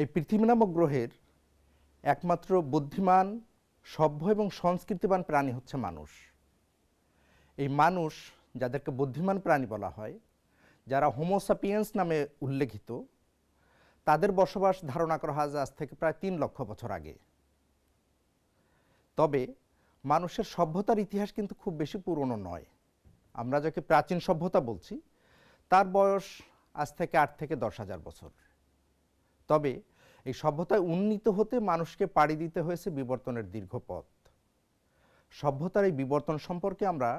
এই পৃথিবী নামক গ্রহের একমাত্র বুদ্ধিমান, সভ্য এবং সংস্কৃতিবান প্রাণী হচ্ছে মানুষ। এই মানুষ যাদেরকে বুদ্ধিমান প্রাণী বলা হয়, যারা হোমোসাপিয়েন্স নামে উল্লেখিত, তাদের বসবাস ধারণা করা হয় আজ থেকে প্রায় তিন লক্ষ বছর আগে। তবে মানুষের সভ্যতার ইতিহাস কিন্তু খুব বেশি পুরনো নয়। আমরা যাকে প্রাচীন সভ্যতা বলছি, তার বয়স আজ থেকে আট থেকে দশ হাজার বছর। তবে এই সভ্যতায় উন্নীত হতে মানুষকে পাড়ি দিতে হয়েছে বিবর্তনের দীর্ঘ পথ। সভ্যতার এই বিবর্তন সম্পর্কে আমরা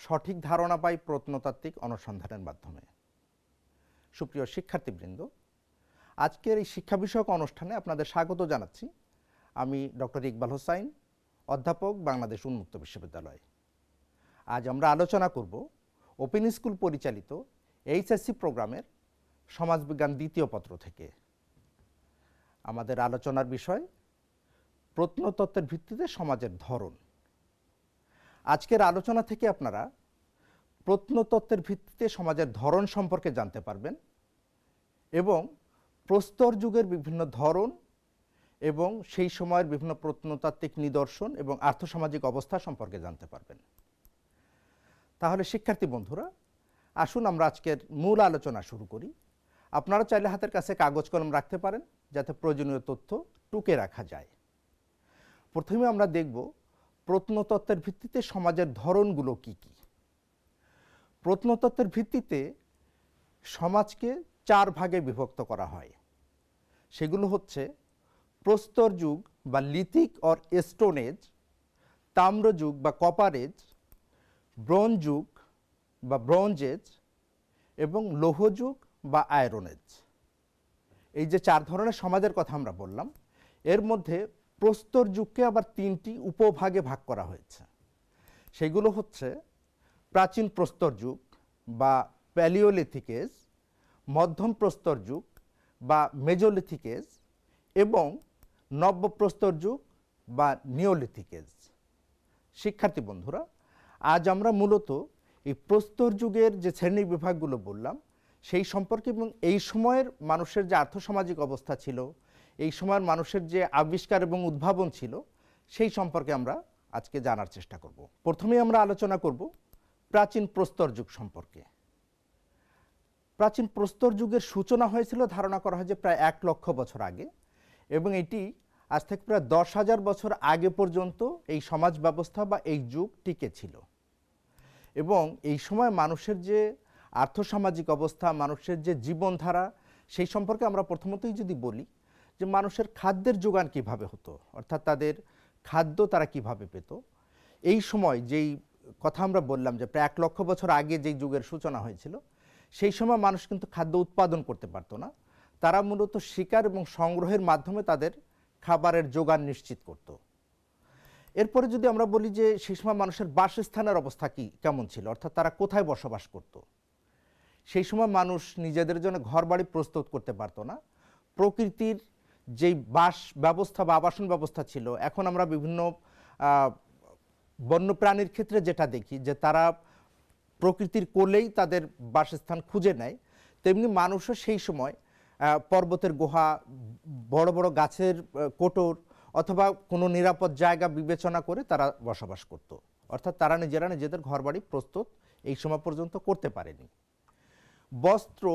সঠিক ধারণা পাই প্রত্নতাত্ত্বিক অনুসন্ধানের মাধ্যমে। সুপ্রিয় শিক্ষার্থীবৃন্দ, আজকের এই শিক্ষা বিষয়ক অনুষ্ঠানে আপনাদের স্বাগত জানাচ্ছি। আমি ডক্টর ইকবাল হোসাইন, অধ্যাপক বাংলাদেশ উন্মুক্ত বিশ্ববিদ্যালয়। আজ আমরা আলোচনা করব ওপেন স্কুল পরিচালিত এইচএসসি প্রোগ্রামের সমাজবিজ্ঞান দ্বিতীয় পত্র থেকে। আমাদের আলোচনার বিষয় প্রত্নতত্ত্বের ভিত্তিতে সমাজের ধরন। আজকের আলোচনা থেকে আপনারা প্রত্নতত্ত্বের ভিত্তিতে সমাজের ধরন সম্পর্কে জানতে পারবেন এবং প্রস্তর যুগের বিভিন্ন ধরন এবং সেই সময়ের বিভিন্ন প্রত্নতাত্ত্বিক নিদর্শন এবং আর্থসামাজিক অবস্থা সম্পর্কে জানতে পারবেন। তাহলে শিক্ষার্থী বন্ধুরা, আসুন আমরা আজকের মূল আলোচনা শুরু করি। আপনারা চাইলে হাতের কাছে কাগজ কলম রাখতে পারেন। যাতে প্রয়োজনীয় তথ্য টুকে রাখা যায়। প্রথমে আমরা দেখব প্রত্নতত্ত্বের ভিত্তিতে সমাজের ধরনগুলো কি কি। প্রত্নতত্ত্বের ভিত্তিতে সমাজকে চার ভাগে বিভক্ত করা হয়। সেগুলো হচ্ছে প্রস্তর যুগ বা লিথিক অর স্টোন এজ, তাম্র যুগ বা কপার এজ, ব্রোঞ্জ যুগ বা ব্রোঞ্জ এজ, এবং লৌহ যুগ বা আয়রন এজ। এই যে চার ধরনের সমাজের কথা আমরা বললাম, এর মধ্যে প্রস্তর যুগকে আবার তিনটি উপভাগে ভাগ করা হয়েছে। সেগুলো হচ্ছে প্রাচীন প্রস্তর যুগ বা প্যালিওলিথিক এজ, মধ্যম প্রস্তর যুগ বা মেজোলিথিকেজ এবং নব্য প্রস্তর যুগ বা নিওলিথিকেজ শিক্ষার্থী বন্ধুরা, আজ আমরা মূলত এই প্রস্তর যুগের যে শ্রেণি বিভাগগুলো বললাম সেই সম্পর্কে এবং এই সময়ের মানুষের যে আর্থসামাজিক অবস্থা ছিল, এই সময়ের মানুষের যে আবিষ্কার এবং উদ্ভাবন ছিল, সেই সম্পর্কে আমরা আজকে জানার চেষ্টা করব। প্রথমে আমরা আলোচনা করব প্রাচীন প্রস্তর যুগ সম্পর্কে। প্রাচীন প্রস্তর যুগের সূচনা হয়েছিল, ধারণা করা হয় যে প্রায় এক লক্ষ বছর আগে, এবং এটি আজ থেকে প্রায় দশ হাজার বছর আগে পর্যন্ত এই সমাজ ব্যবস্থা বা এই যুগ টিকে ছিল। এবং এই সময় মানুষের যে আর্থসামাজিক অবস্থা, মানুষের যে জীবনধারা, সেই সম্পর্কে আমরা প্রথমতই যদি বলি যে মানুষের খাদ্যের যোগান কীভাবে হতো, অর্থাৎ তাদের খাদ্য তারা কীভাবে পেত, এই সময় যেই কথা আমরা বললাম যে প্রায় এক লক্ষ বছর আগে যেই যুগের সূচনা হয়েছিল, সেই সময় মানুষ কিন্তু খাদ্য উৎপাদন করতে পারতো না। তারা মূলত শিকার এবং সংগ্রহের মাধ্যমে তাদের খাবারের যোগান নিশ্চিত করত। এরপরে যদি আমরা বলি যে সেই সময় মানুষের বাসস্থানের অবস্থা কি, কেমন ছিল, অর্থাৎ তারা কোথায় বসবাস করত সেই সময় মানুষ নিজেদের জন্য ঘরবাড়ি প্রস্তুত করতে পারতো না। প্রকৃতির যেই বাস ব্যবস্থা বা আবাসন ব্যবস্থা ছিল, এখন আমরা বিভিন্ন বন্যপ্রাণীর ক্ষেত্রে যেটা দেখি যে তারা প্রকৃতির কোলেই তাদের বাসস্থান খুঁজে নেয়। তেমনি মানুষও সেই সময় পর্বতের গুহা, বড় বড় গাছের কোটর অথবা কোনো নিরাপদ জায়গা বিবেচনা করে তারা বসবাস করত। অর্থাৎ তারা নিজেরা নিজেদের ঘরবাড়ি প্রস্তুত এই সময় পর্যন্ত করতে পারেনি। বস্ত্র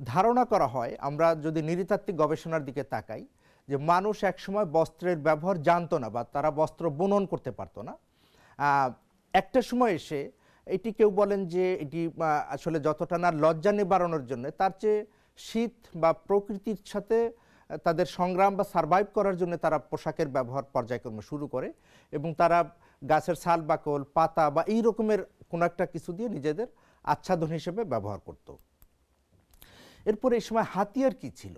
ধারণা করা হয়, আমরা যদি নৃতাত্ত্বিক গবেষণার দিকে তাকাই, যে মানুষ একসময় বস্ত্রের ব্যবহার জানতো না বা তারা বস্ত্র বুনন করতে পারতো না। একটা সময় এসে এটি কেউ বলেন যে এটি আসলে যতটা না লজ্জা নিবারণের জন্য, তার চেয়ে শীত বা প্রকৃতির সাথে তাদের সংগ্রাম বা সারভাইভ করার জন্য তারা পোশাকের ব্যবহার পর্যায়ক্রমে শুরু করে এবং তারা গাছের ছাল, বাকল, পাতা বা এই রকমের কোনো একটা কিছু দিয়ে নিজেদের আচ্ছাদন হিসেবে ব্যবহার করতো। এরপরে এই সময় হাতিয়ার কি ছিল?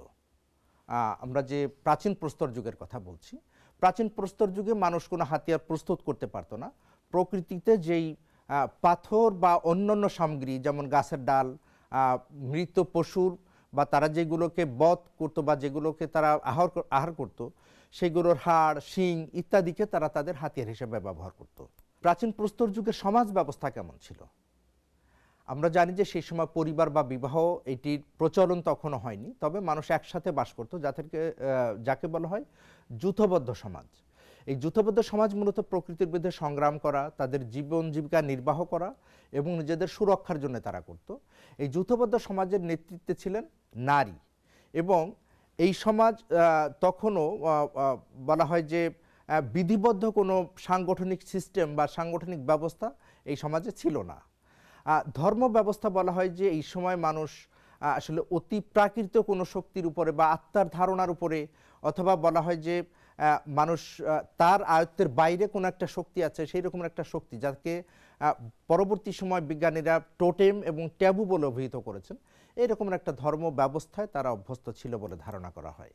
আমরা যে প্রাচীন প্রস্তর যুগের কথা বলছি, প্রাচীন প্রস্তর যুগে মানুষ কোনো হাতিয়ার প্রস্তুত করতে পারতো না। প্রকৃতিতে যেই পাথর বা অন্যান্য সামগ্রী, যেমন গাছের ডাল মৃত পশুর বা তারা যেগুলোকে বধ করতো বা যেগুলোকে তারা আহার আহার করতো, সেগুলোর হাড়, শিং ইত্যাদিকে তারা তাদের হাতিয়ার হিসেবে ব্যবহার করত। প্রাচীন প্রস্তর যুগের সমাজ ব্যবস্থা কেমন ছিল? আমরা জানি যে সেই সময় পরিবার বা বিবাহ এটির প্রচলন তখনও হয়নি, তবে মানুষ একসাথে বাস করতো যাদেরকে যাকে বলা হয় যুথবদ্ধ সমাজ। এই যুথবদ্ধ সমাজ মূলত প্রকৃতির বিরুদ্ধে সংগ্রাম করা, তাদের জীবন জীবিকা নির্বাহ করা এবং নিজেদের সুরক্ষার জন্য তারা করত। এই যুথবদ্ধ সমাজের নেতৃত্বে ছিলেন নারী এবং এই সমাজ তখনও বলা হয় যে বিধিবদ্ধ কোনো সাংগঠনিক সিস্টেম বা সাংগঠনিক ব্যবস্থা এই সমাজে ছিল না। ধর্ম ব্যবস্থা বলা হয় যে এই সময় মানুষ আসলে অতি প্রাকৃত কোনো শক্তির উপরে বা আত্মার ধারণার উপরে, অথবা বলা হয় যে মানুষ তার আয়ত্তের বাইরে কোনো একটা শক্তি আছে, সেই রকম একটা শক্তি যাকে পরবর্তী সময় বিজ্ঞানীরা টোটেম এবং ট্যাবু বলে অভিহিত করেছেন। এইরকম একটা ধর্ম ব্যবস্থায় তারা অভ্যস্ত ছিল বলে ধারণা করা হয়।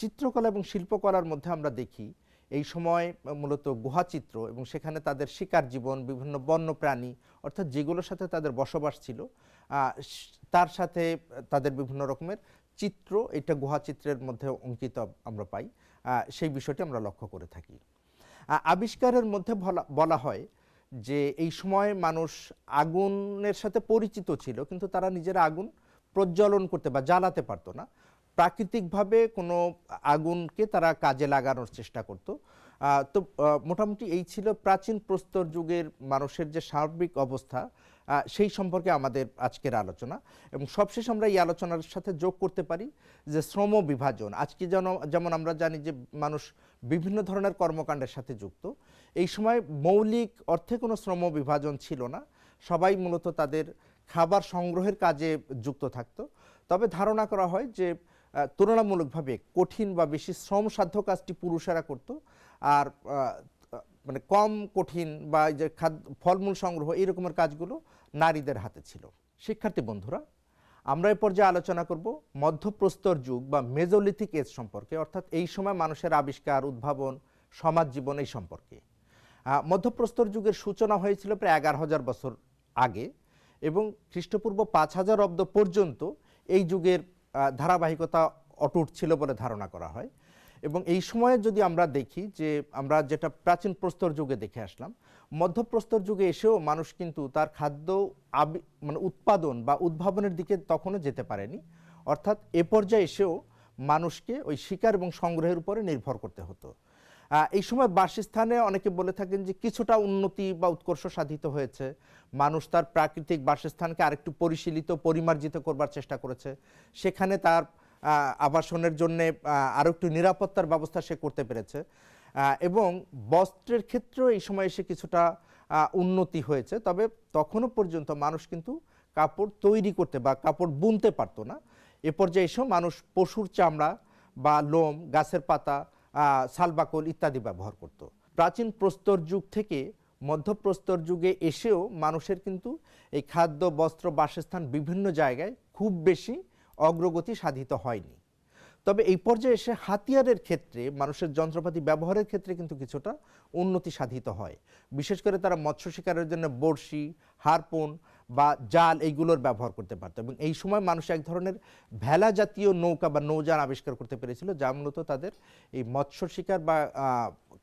চিত্রকলা এবং শিল্পকলার মধ্যে আমরা দেখি এই সময় মূলত গুহাচিত্র এবং সেখানে তাদের শিকার জীবন, বিভিন্ন বন্য প্রাণী অর্থাৎ যেগুলোর সাথে তাদের বসবাস ছিল তার সাথে তাদের বিভিন্ন রকমের চিত্র, এটা গুহাচিত্রের মধ্যে অঙ্কিত আমরা পাই। সেই বিষয়টি আমরা লক্ষ্য করে থাকি। আবিষ্কারের মধ্যে বলা- হয় যে এই সময় মানুষ আগুনের সাথে পরিচিত ছিল, কিন্তু তারা নিজেরা আগুন প্রজ্বলন করতে বা জ্বালাতে পারতো না। প্রাকৃতিকভাবে কোনো আগুনকে তারা কাজে লাগানোর চেষ্টা করত। তো মোটামুটি এই ছিল প্রাচীন প্রস্তর যুগের মানুষের যে সার্বিক অবস্থা সেই সম্পর্কে আমাদের আজকের আলোচনা। এবং সবশেষ আমরা এই আলোচনার সাথে যোগ করতে পারি যে শ্রম বিভাজন। আজকে যেন, যেমন আমরা জানি যে মানুষ বিভিন্ন ধরনের কর্মকাণ্ডের সাথে যুক্ত। এই সময় মৌলিক অর্থে কোনো শ্রম বিভাজন ছিল না। সবাই মূলত তাদের খাবার সংগ্রহের কাজে যুক্ত থাকতো। তবে ধারণা করা হয় যে তুলনামূলকভাবে কঠিন বা বেশি শ্রমসাধ্য কাজটি পুরুষেরা করত। আর মানে কম কঠিন বা যে খাদ্য ফলমূল সংগ্রহ এই রকমের কাজগুলো নারীদের হাতে ছিল। শিক্ষার্থী বন্ধুরা, আমরা এ পর্যায়ে আলোচনা করব মধ্যপ্রস্তর যুগ বা মেজোলিথিক এজ সম্পর্কে, অর্থাৎ এই সময় মানুষের আবিষ্কার, উদ্ভাবন, সমাজ জীবন এই সম্পর্কে। মধ্যপ্রস্তর যুগের সূচনা হয়েছিল প্রায় এগারো হাজার বছর আগে এবং খ্রিস্টপূর্ব পাঁচ হাজার অব্দ পর্যন্ত এই যুগের ধারাবাহিকতা অটুট ছিল বলে ধারণা করা হয়। এবং এই সময়ে যদি আমরা দেখি যে আমরা যেটা প্রাচীন প্রস্তর যুগে দেখে আসলাম, মধ্যপ্রস্তর যুগে এসেও মানুষ কিন্তু তার খাদ্য মানে উৎপাদন বা উদ্ভাবনের দিকে তখনও যেতে পারেনি। অর্থাৎ এ পর্যায়ে এসেও মানুষকে ওই শিকার এবং সংগ্রহের উপরে নির্ভর করতে হতো। এই সময় বাসস্থানে অনেকে বলে থাকেন যে কিছুটা উন্নতি বা উৎকর্ষ সাধিত হয়েছে। মানুষ তার প্রাকৃতিক বাসস্থানকে আরেকটু পরিশীলিত, পরিমার্জিত করবার চেষ্টা করেছে। সেখানে তার আবাসনের জন্য আরও একটু নিরাপত্তার ব্যবস্থা সে করতে পেরেছে। এবং বস্ত্রের ক্ষেত্রেও এই সময় এসে কিছুটা উন্নতি হয়েছে। তবে তখনও পর্যন্ত মানুষ কিন্তু কাপড় তৈরি করতে বা কাপড় বুনতে পারতো না। এ পর্যায়ে এসেও মানুষ পশুর চামড়া বা লোম, গাছের পাতা আহ, শালবাকল ইত্যাদি ব্যবহার করত। প্রাচীন প্রস্তর যুগ থেকে মধ্যপ্রস্তর যুগে এসেও মানুষের কিন্তু এই খাদ্য বস্ত্র বাসস্থান বিভিন্ন জায়গায় খুব বেশি অগ্রগতি সাধিত হয়নি। তবে এই পর্যায়ে এসে হাতিয়ারের ক্ষেত্রে মানুষের যন্ত্রপাতি ব্যবহারের ক্ষেত্রে কিন্তু কিছুটা উন্নতি সাধিত হয়। বিশেষ করে তারা মৎস্য শিকারের জন্য বড়শি হারপুন বা জাল এইগুলোর ব্যবহার করতে পারত এবং এই সময় মানুষ এক ধরনের ভেলা জাতীয় নৌকা বা নৌযান আবিষ্কার করতে পেরেছিল, যা মূলত তাদের এই মৎস্য শিকার বা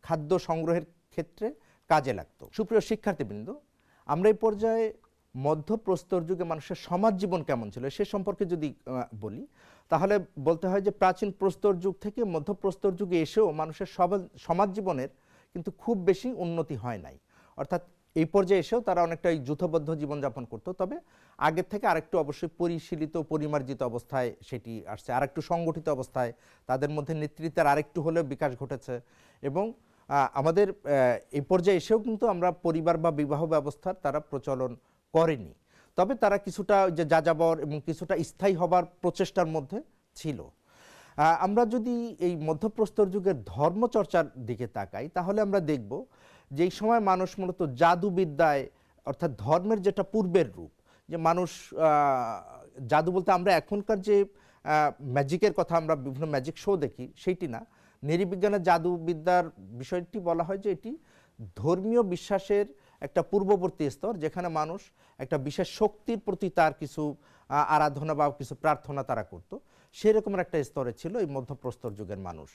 খাদ্য সংগ্রহের ক্ষেত্রে কাজে লাগতো। সুপ্রিয় শিক্ষার্থীবৃন্দ, আমরা এই পর্যায়ে মধ্যপ্রস্তর যুগে মানুষের সমাজ জীবন কেমন ছিল সে সম্পর্কে যদি বলি, তাহলে বলতে হয় যে প্রাচীন প্রস্তর যুগ থেকে মধ্যপ্রস্তর যুগে এসেও মানুষের সমাজ- সমাজ জীবনের কিন্তু খুব বেশি উন্নতি হয় নাই। অর্থাৎ এই পর্যায়ে এসেও তারা অনেকটা এই যূথবদ্ধ জীবনযাপন করতো। তবে আগের থেকে আরেকটু অবশ্যই পরিশীলিত, পরিমার্জিত অবস্থায় সেটি আসছে। আরেকটু সংগঠিত অবস্থায় তাদের মধ্যে নেতৃত্বের আরেকটু হলেও বিকাশ ঘটেছে। এবং আমাদের এই পর্যায়ে এসেও কিন্তু আমরা পরিবার বা বিবাহ ব্যবস্থার তারা প্রচলন করেনি। তবে তারা কিছুটা যে যাযাবর এবং কিছুটা স্থায়ী হবার প্রচেষ্টার মধ্যে ছিল। আমরা যদি এই মধ্যপ্রস্তর যুগের ধর্মচর্চার দিকে তাকাই, তাহলে আমরা দেখব যে এই সময় মানুষ মূলত জাদুবিদ্যায়, অর্থাৎ ধর্মের যেটা পূর্বের রূপ, যে মানুষ জাদু বলতে আমরা এখনকার যে ম্যাজিকের কথা আমরা বিভিন্ন ম্যাজিক শো দেখি, সেইটি না। নৃবিজ্ঞানের জাদুবিদ্যার বিষয়টি বলা হয় যে এটি ধর্মীয় বিশ্বাসের একটা পূর্ববর্তী স্তর, যেখানে মানুষ একটা বিশেষ শক্তির প্রতি তার কিছু আরাধনা বা কিছু প্রার্থনা তারা করত। সেরকমের একটা স্তরে ছিল এই মধ্যপ্রস্তর যুগের মানুষ।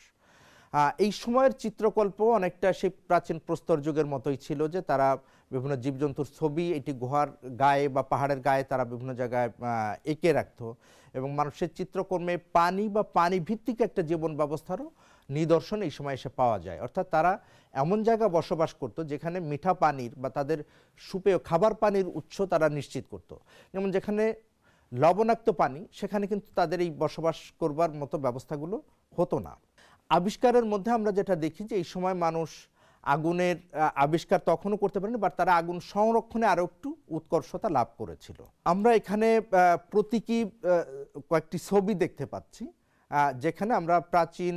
এই সময়ের চিত্রকল্প অনেকটা সেই প্রাচীন প্রস্তর যুগের মতোই ছিল যে তারা বিভিন্ন জীবজন্তুর ছবি এটি গুহার গায়ে বা পাহাড়ের গায়ে তারা বিভিন্ন জায়গায় এঁকে রাখতো। এবং মানুষের চিত্রকর্মে পানি বা পানি ভিত্তিক একটা জীবন ব্যবস্থারও নিদর্শন এই সময় এসে পাওয়া যায়। অর্থাৎ তারা এমন জায়গা বসবাস করতো যেখানে মিঠা পানির বা তাদের সুপেয় খাবার পানির উৎস তারা নিশ্চিত করত। যেমন যেখানে লবণাক্ত পানি, সেখানে কিন্তু তাদের এই বসবাস করবার মতো ব্যবস্থাগুলো হতো না। আবিষ্কারের মধ্যে আমরা যেটা দেখি যে এই সময় মানুষ আগুনের আবিষ্কার তখনও করতে পারেনি বা তারা আগুন সংরক্ষণে আরও একটু উৎকর্ষতা লাভ করেছিল। আমরা এখানে প্রতীকী কয়েকটি ছবি দেখতে পাচ্ছি যেখানে আমরা প্রাচীন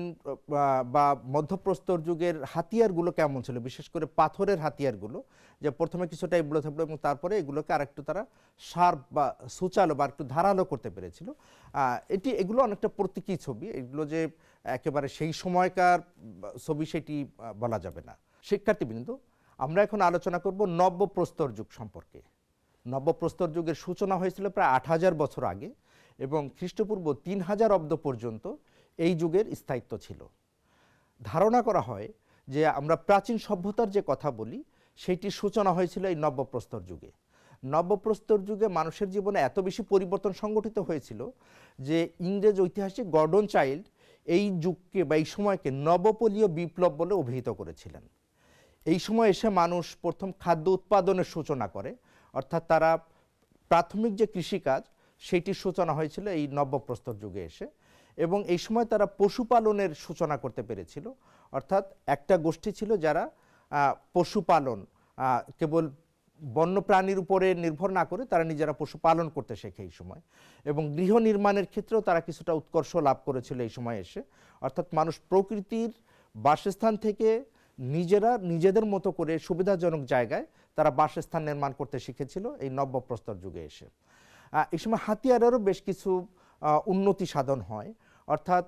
বা মধ্যপ্রস্তর যুগের হাতিয়ারগুলো কেমন ছিল, বিশেষ করে পাথরের হাতিয়ারগুলো, যে প্রথমে কিছুটা এবড়ো থেবড়ো এবং তারপরে এগুলোকে আরেকটু তারা শার্প বা সুচালো বা একটু ধারালো করতে পেরেছিল। এটি, এগুলো অনেকটা প্রতীকী ছবি, এগুলো যে একেবারে সেই সময়কার ছবি সেটি বলা যাবে না। শিক্ষার্থীবৃন্দ, আমরা এখন আলোচনা করব নব্যপ্রস্তর যুগ সম্পর্কে। নব্যপ্রস্তর যুগের সূচনা হয়েছিল প্রায় আট হাজার বছর আগে এবং খ্রিস্টপূর্ব তিন হাজার অব্দ পর্যন্ত এই যুগের স্থায়িত্ব ছিল। ধারণা করা হয় যে আমরা প্রাচীন সভ্যতার যে কথা বলি সেইটির সূচনা হয়েছিল এই নব্যপ্রস্তর যুগে। নব্যপ্রস্তর যুগে মানুষের জীবনে এত বেশি পরিবর্তন সংগঠিত হয়েছিল যে ইংরেজ ঐতিহাসিক গর্ডন চাইল্ড এই যুগকে বা এই সময়কে নবপলীয় বিপ্লব বলে অভিহিত করেছিলেন। এই সময় এসে মানুষ প্রথম খাদ্য উৎপাদনের সূচনা করে, অর্থাৎ তারা প্রাথমিক যে কৃষিকাজ, সেটির সূচনা হয়েছিল এই নব্যপ্রস্তর যুগে এসে এবং এই সময় তারা পশুপালনের সূচনা করতে পেরেছিল। অর্থাৎ একটা গোষ্ঠী ছিল যারা পশুপালন কেবল বন্য প্রাণীর উপরে নির্ভর না করে তারা নিজেরা পশুপালন করতে শেখে এই সময়। এবং গৃহ নির্মাণের ক্ষেত্রেও তারা কিছুটা উৎকর্ষ লাভ করেছিল এই সময় এসে। অর্থাৎ মানুষ প্রকৃতির বাসস্থান থেকে নিজেরা, নিজেদের মতো করে সুবিধাজনক জায়গায় তারা বাসস্থান নির্মাণ করতে শিখেছিল এই নব্যপ্রস্তর যুগে এসে। এই সময় হাতিয়ারেরও বেশ কিছু উন্নতি সাধন হয়। অর্থাৎ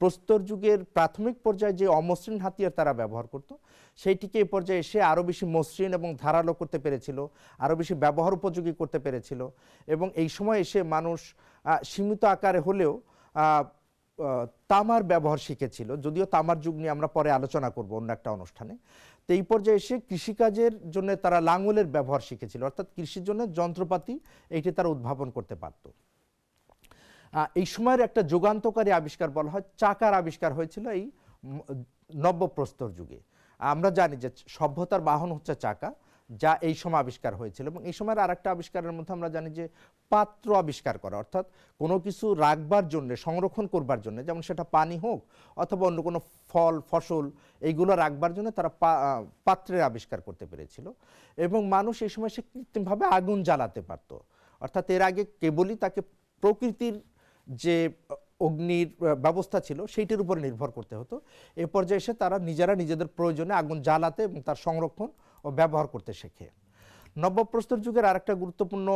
প্রস্তর যুগের প্রাথমিক পর্যায়ে যে অমসৃণ হাতিয়ার তারা ব্যবহার করত, সেইটিকে এই পর্যায়ে এসে আরও বেশি মসৃণ এবং ধারালো করতে পেরেছিল আরও বেশি ব্যবহার উপযোগী করতে পেরেছিল এবং এই সময় এসে মানুষ সীমিত আকারে হলেও তামার ব্যবহার শিখেছিল। যদিও তামার যুগ নিয়ে আমরা পরে আলোচনা করব অন্য একটা অনুষ্ঠানে। তো এই পর্যায়ে এসে কৃষিকাজের জন্য তারা লাঙলের ব্যবহার শিখেছিল, অর্থাৎ কৃষির জন্য যন্ত্রপাতি এইটি তারা উদ্ভাবন করতে পারত। এই সময়ের একটা যুগান্তকারী আবিষ্কার বলা হয়, চাকার আবিষ্কার হয়েছিল এই নব্যপ্রস্তর যুগে। আমরা জানি যে সভ্যতার বাহন হচ্ছে চাকা, যা এই সময় আবিষ্কার হয়েছিল এবং এই সময়ের আরেকটা আবিষ্কারের মধ্যে আমরা জানি যে পাত্র আবিষ্কার করা, অর্থাৎ কোনো কিছু রাখবার জন্য, সংরক্ষণ করবার জন্য, যেমন সেটা পানি হোক অথবা অন্য কোনো ফল, ফসল, এইগুলো রাখবার জন্য তারা পাত্রের আবিষ্কার করতে পেরেছিল এবং মানুষ এই সময় সে কৃত্রিমভাবে আগুন জ্বালাতে পারত। অর্থাৎ এর আগে কেবলই তাকে প্রকৃতির যে অগ্নির ব্যবস্থা ছিল সেইটির উপরে নির্ভর করতে হতো। এ পর্যায়ে এসে তারা নিজেরা নিজেদের প্রয়োজনে আগুন জ্বালাতে এবং তার সংরক্ষণ ও ব্যবহার করতে শেখে। নব্যপ্রস্তর যুগের আরেকটা গুরুত্বপূর্ণ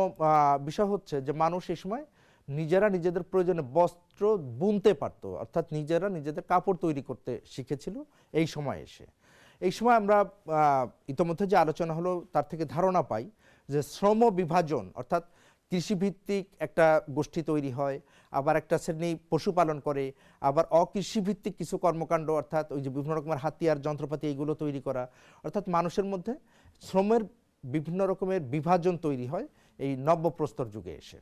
বিষয় হচ্ছে যে মানুষ এই সময় নিজেরা নিজেদের প্রয়োজনে বস্ত্র বুনতে পারতো, অর্থাৎ নিজেরা নিজেদের কাপড় তৈরি করতে শিখেছিল এই সময় এসে। এই সময় আমরা ইতোমধ্যে যে আলোচনা হলো তার থেকে ধারণা পাই যে শ্রম বিভাজন, অর্থাৎ কৃষিভিত্তিক একটা গোষ্ঠী তৈরি হয়, আবার একটা শ্রেণি পশুপালন করে, আবার অকৃষিভিত্তিক কিছু কর্মকাণ্ড, অর্থাৎ ওই যে বিভিন্ন রকমের হাতিয়ার, যন্ত্রপাতি এইগুলো তৈরি করা। অর্থাৎ মানুষের মধ্যে শ্রমের বিভিন্ন রকমের বিভাজন তৈরি হয় এই নব্যপ্রস্তর যুগে এসে।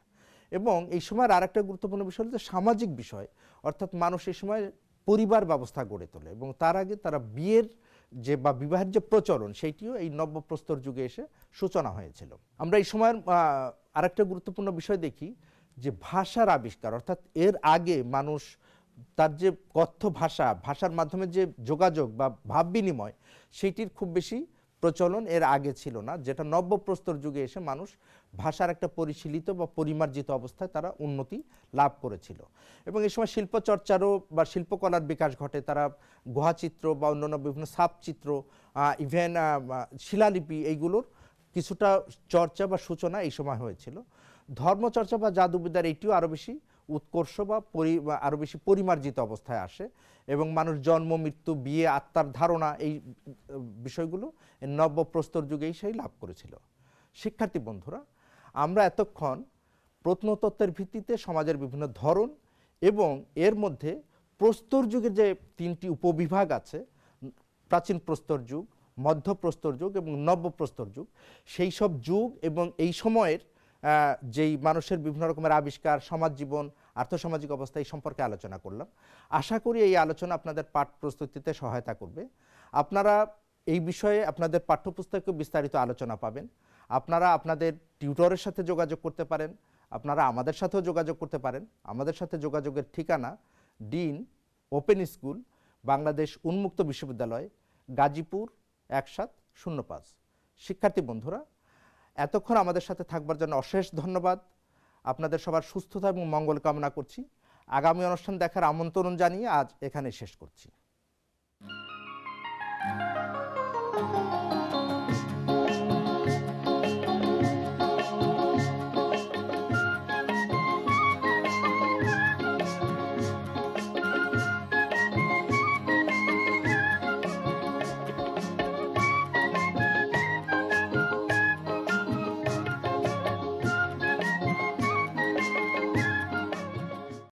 এবং এই সময়ের আরেকটা গুরুত্বপূর্ণ বিষয় হলো যে সামাজিক বিষয়, অর্থাৎ মানুষ এই সময় পরিবার ব্যবস্থা গড়ে তোলে এবং তার আগে তারা বিয়ের যে বা বিবাহের যে প্রচলন, সেইটিও এই নব্যপ্রস্তর যুগে এসে সূচনা হয়েছিল। আমরা এই সময়ের আরেকটা গুরুত্বপূর্ণ বিষয় দেখি যে ভাষার আবিষ্কার, অর্থাৎ এর আগে মানুষ তার যে কথ্য ভাষা, ভাষার মাধ্যমে যে যোগাযোগ বা ভাব বিনিময়, সেইটির খুব বেশি প্রচলন এর আগে ছিল না, যেটা নব্যপ্রস্তর যুগে এসে মানুষ ভাষার একটা পরিশীলিত বা পরিমার্জিত অবস্থায় তারা উন্নতি লাভ করেছিল। এবং এই সময় শিল্পচর্চারও বা শিল্পকলার বিকাশ ঘটে, তারা গুহাচিত্র বা অন্যান্য বিভিন্ন সাপচিত্র ইভেন শিলালিপি এইগুলোর কিছুটা চর্চা বা সূচনা এই সময় হয়েছিল। ধর্মচর্চা বা জাদুবিদ্যার এটিও আরও বেশি উৎকর্ষ বা পরি, বা আরও বেশি পরিমার্জিত অবস্থায় আসে এবং মানুষ জন্ম, মৃত্যু, বিয়ে, আত্মার ধারণা এই বিষয়গুলো এই নব্যপ্রস্তর যুগেই সেই লাভ করেছিল। শিক্ষার্থী বন্ধুরা, আমরা এতক্ষণ প্রত্নতত্ত্বের ভিত্তিতে সমাজের বিভিন্ন ধরন এবং এর মধ্যে প্রস্তর যুগের যে তিনটি উপবিভাগ আছে, প্রাচীন প্রস্তর যুগ মধ্য প্রস্তর যুগ এবং নব্য প্রস্তর যুগ, সেই সব যুগ এবং এই সময়ের যেই মানুষের বিভিন্ন রকমের আবিষ্কার, সমাজ জীবন, আর্থসামাজিক অবস্থা এই সম্পর্কে আলোচনা করলাম। আশা করি এই আলোচনা আপনাদের পাঠ প্রস্তুতিতে সহায়তা করবে। আপনারা এই বিষয়ে আপনাদের পাঠ্যপুস্তকে বিস্তারিত আলোচনা পাবেন। আপনারা আপনাদের টিউটরের সাথে যোগাযোগ করতে পারেন। আপনারা আমাদের সাথেও যোগাযোগ করতে পারেন। আমাদের সাথে যোগাযোগের ঠিকানা ডিন ওপেন স্কুল, বাংলাদেশ উন্মুক্ত বিশ্ববিদ্যালয়, গাজীপুর এক সাত শূন্য পাঁচ। শিক্ষার্থী বন্ধুরা এতক্ষণ আমাদের সাথে থাকবার জন্য অশেষ ধন্যবাদ। আপনাদের সবার সুস্থতা এবং মঙ্গল কামনা করছি। আগামী অনুষ্ঠান দেখার আমন্ত্রণ জানিয়ে আজ এখানে শেষ করছি।